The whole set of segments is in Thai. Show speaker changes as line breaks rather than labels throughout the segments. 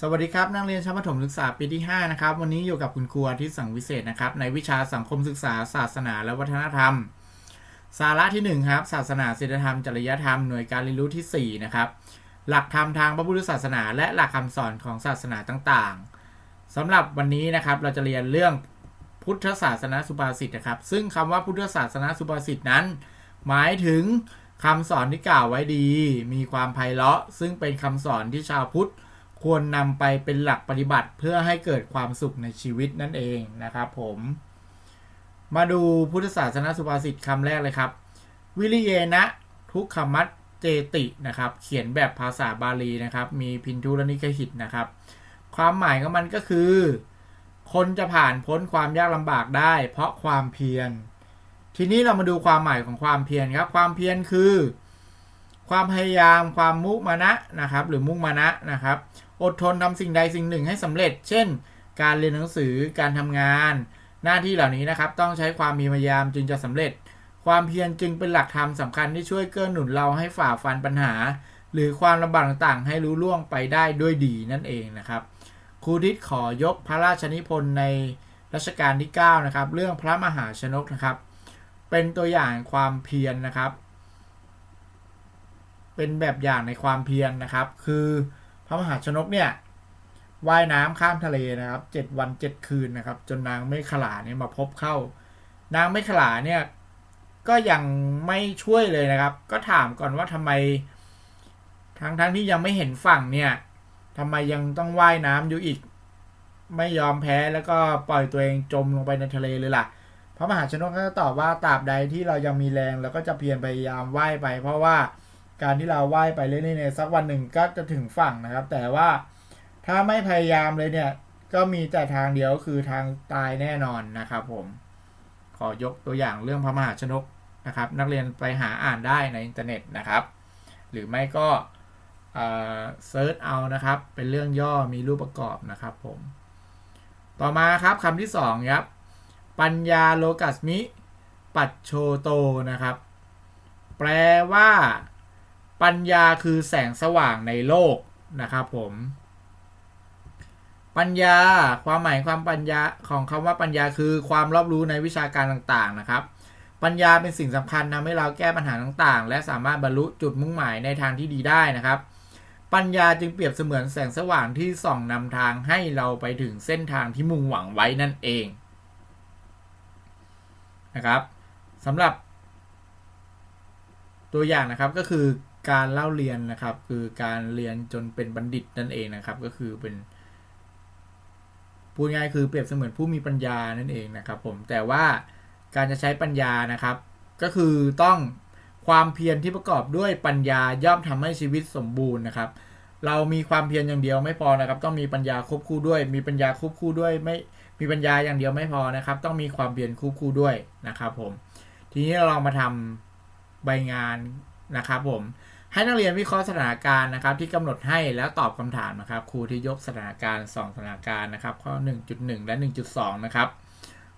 สวัสดีครับนักเรียนชั้นประถมศึกษาปีที่ 5 นะครับ วันนี้อยู่กับคุณครูอาที่สังวิเศษนะครับ ในวิชาสังคมศึกษา ศาสนาและวัฒนธรรม สาระที่ 1 ครับ ศาสนาศีลธรรม จริยธรรมหน่วยการเรียนรู้ที่ 4 นะครับ หลักธรรมทางพระพุทธศาสนา และหลักคำสอนของศาสนาต่างๆสำหรับวันนี้นะครับเราจะเรียนเรื่องพุทธศาสนาสุภาษิตนะครับ ซึ่งคำว่าพุทธศาสนาสุภาษิตนั้น หมายถึงคำสอนที่กล่าวไว้ดี มีความไพเราะ ซึ่งเป็นคำสอนที่ชาวพุทธ ควรนำไปเป็นหลักปฏิบัติเพื่อให้เกิดความสุขในชีวิตนั่นเองนะครับผม มาดูพุทธศาสนาสุภาษิตคำแรกเลยครับ วิริเยนะ ทุกขมัตเจตินะครับ เขียนแบบภาษาบาลีนะครับ มีพินทุรนิกหิตนะครับ ความหมายของมันก็คือ คนจะผ่านพ้นความยากลำบากได้ เพราะความเพียร ทีนี้เรามาดูความหมายของความเพียรครับ ความเพียรคือ ความพยายามความมุมานะนะครับหรือมุ่งมานะนะครับ อดทนทำสิ่งใดสิ่งหนึ่งให้สำเร็จ เช่น การเรียนหนังสือการทำงาน หน้าที่เหล่านี้นะครับ ต้องใช้ความมีพยายามจึงจะสำเร็จ ความเพียรจึงเป็นหลักธรรมสำคัญที่ช่วยเกื้อหนุนเราให้ฝ่าฟันปัญหา หรือความลำบากต่างๆ ให้รู้ล่วงไปได้ด้วยดีนั่นเองนะครับครูทิศขอยกพระราชนิพนธ์ในรัชกาลที่9นะครับเรื่องพระมหาชนกนะครับ เป็นตัวอย่างความเพียรนะครับ เป็นแบบอย่างในความเพียรนะครับ คือพระมหาชนกเนี่ยว่ายน้ำข้ามทะเลนะครับเจ็ดวันเจ็ดคืนนะครับ จนนางเมฆขลาเนี่ยมาพบเข้า นางเมฆขลาเนี่ยก็ยังไม่ช่วยเลยนะครับ ก็ถามก่อนว่าทำไม ทั้งทั้งที่ยังไม่เห็นฝั่งเนี่ยทำไมยังต้องว่ายน้ำอยู่อีก ไม่ยอมแพ้แล้วก็ปล่อยตัวเองจมลงไปในทะเลเลยล่ะ พระมหาชนกก็ตอบว่าตราบใดที่เรายังมีแรงเราก็จะเพียรพยายามว่ายไป เพราะว่า การที่เราว่ายไปเรื่อยๆในสักวันหนึ่งก็จะถึงฝั่งนะครับ แต่ว่าถ้าไม่พยายามเลยเนี่ย ก็มีแต่ทางเดียวคือทางตายแน่นอนนะครับ ผม ขอยกตัวอย่างเรื่องพระมหาชนกนะครับ นักเรียนไปหาอ่านได้ในอินเทอร์เน็ตนะครับ หรือไม่ก็เซิร์ชเอานะครับ เป็นเรื่องย่อมีรูปประกอบนะครับผม ต่อมาครับคำที่สองครับ ปัญญาโลกัสมิ ปัจโชโตนะครับ แปลว่า ปัญญาคือแสงสว่างในโลกนะครับผม ปัญญาความหมายความปัญญาของคำว่าปัญญาคือความรอบรู้ในวิชาการต่างๆนะครับ ปัญญาเป็นสิ่งสำคัญทำให้เราแก้ปัญหาต่างๆ และสามารถบรรลุจุดมุ่งหมายในทางที่ดีได้นะครับ ปัญญาจึงเปรียบเสมือนแสงสว่างที่ส่องนำทางให้เราไปถึงเส้นทางที่มุ่งหวังไว้นั่นเองนะครับสำหรับตัวอย่างนะครับก็คือ การเล่าเรียนนะครับ คือการเรียนจนเป็นบัณฑิตนั่นเองนะครับ ก็คือเป็นพูดง่ายคือเปรียบเสมือนผู้มีปัญญานั่นเองนะครับ ผมแต่ว่าการจะใช้ปัญญานะครับ ก็คือต้องความเพียรที่ประกอบด้วยปัญญาย่อมทำให้ชีวิตสมบูรณ์นะครับ เรามีความเพียรอย่างเดียวไม่พอนะครับ ต้องมีปัญญาควบคู่ด้วย มีปัญญาควบคู่ด้วยไม่มีปัญญาอย่างเดียวไม่พอนะครับ ต้องมีความเพียรควบคู่ด้วยนะครับ ผม ทีนี้เราลองมาทำใบงานนะครับ ผม ให้นักเรียนวิเคราะห์สถานการณ์นะครับที่กำหนดให้แล้วตอบคำถามนะครับ ครูที่ยกสถานการณ์ 2 สถานการณ์นะครับ ข้อ 1.1 และ 1.2 นะครับ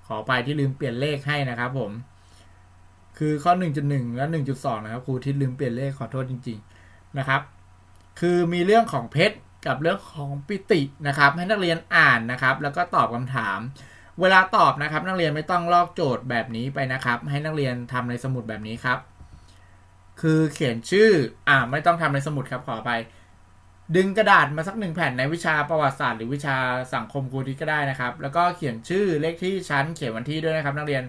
ขอไปที่ลืมเปลี่ยนเลขให้นะครับผม คือข้อ 1.1 และ 1.2 นะครับ ครูที่ลืมเปลี่ยนเลขขอโทษจริง ๆนะครับ คือมีเรื่องของเพชรกับเรื่องของปิตินะครับ ให้นักเรียนอ่านนะครับ แล้วก็ตอบคำถาม เวลาตอบนะครับ นักเรียนไม่ต้องลอกโจทย์แบบนี้ไปนะครับ ให้นักเรียนทำในสมุดแบบนี้ครับ คือเขียนชื่อ อ่าไม่ต้องทำในสมุดครับขอไป ดึงกระดาษมาสักหนึ่งแผ่นในวิชาประวัติศาสตร์หรือวิชาสังคมครูที่ก็ได้นะครับ แล้วก็เขียนชื่อเลขที่ชั้น เขียนวันที่ด้วยนะครับ นักเรียน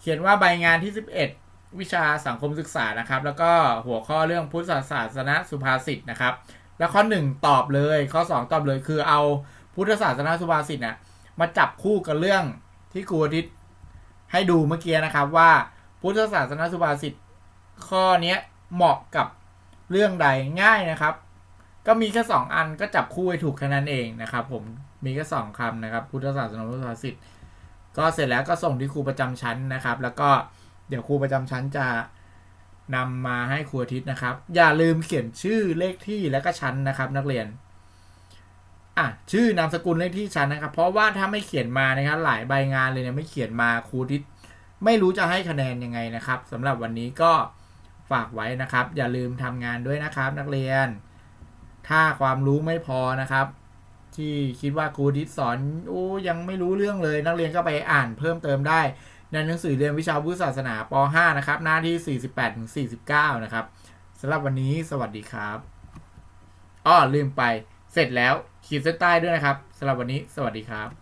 เขียนว่าใบงานที่ 11 วิชาสังคมศึกษานะครับ แล้วก็หัวข้อเรื่องพุทธศาสนาสุภาษิตนะครับ แล้วข้อ 1 ตอบเลย ข้อ 2 ตอบเลย คือเอาพุทธศาสนาสุภาษิตน่ะมาจับคู่กับเรื่องที่ครูทิตย์ให้ดูเมื่อกี้นะครับว่าพุทธศาสนาสุภาษิตข้อนี้ เหมาะกับเรื่องใดง่ายนะครับ ก็มีแค่สองอันก็จับคู่ให้ถูกแค่นั้นเองนะครับ ผมมีแค่สองคำนะครับ พุทธศาสนาสุภาษิตก็เสร็จแล้วก็ส่งที่ครูประจำชั้นนะครับ แล้วก็เดี๋ยวครูประจำชั้นจะนำมาให้ครูอาทิตย์นะครับ อย่าลืมเขียนชื่อเลขที่และก็ชั้นนะครับ นักเรียนอะชื่อนามสกุลเลขที่ชั้นนะครับ เพราะว่าถ้าไม่เขียนมานะครับ หลายใบงานเลยเนี่ยไม่เขียนมาครูทิตย์ไม่รู้จะให้คะแนนยังไงนะครับสำหรับวันนี้ก็ ฝากไว้นะครับ อย่าลืมทำงานด้วยนะครับนักเรียน ถ้าความรู้ไม่พอนะครับ ที่คิดว่าครูทิศสอนโอ้ยังไม่รู้เรื่องเลย นักเรียนก็ไปอ่านเพิ่มเติมได้ ในหนังสือเรียนวิชาพุทธศาสนาป .5 นะครับ หน้าที่ 48ถึง49 นะครับสำหรับวันนี้สวัสดีครับอ้อลืมไปเสร็จแล้วขีดเส้นใต้ด้วยนะครับสำหรับวันนี้ สวัสดีครับ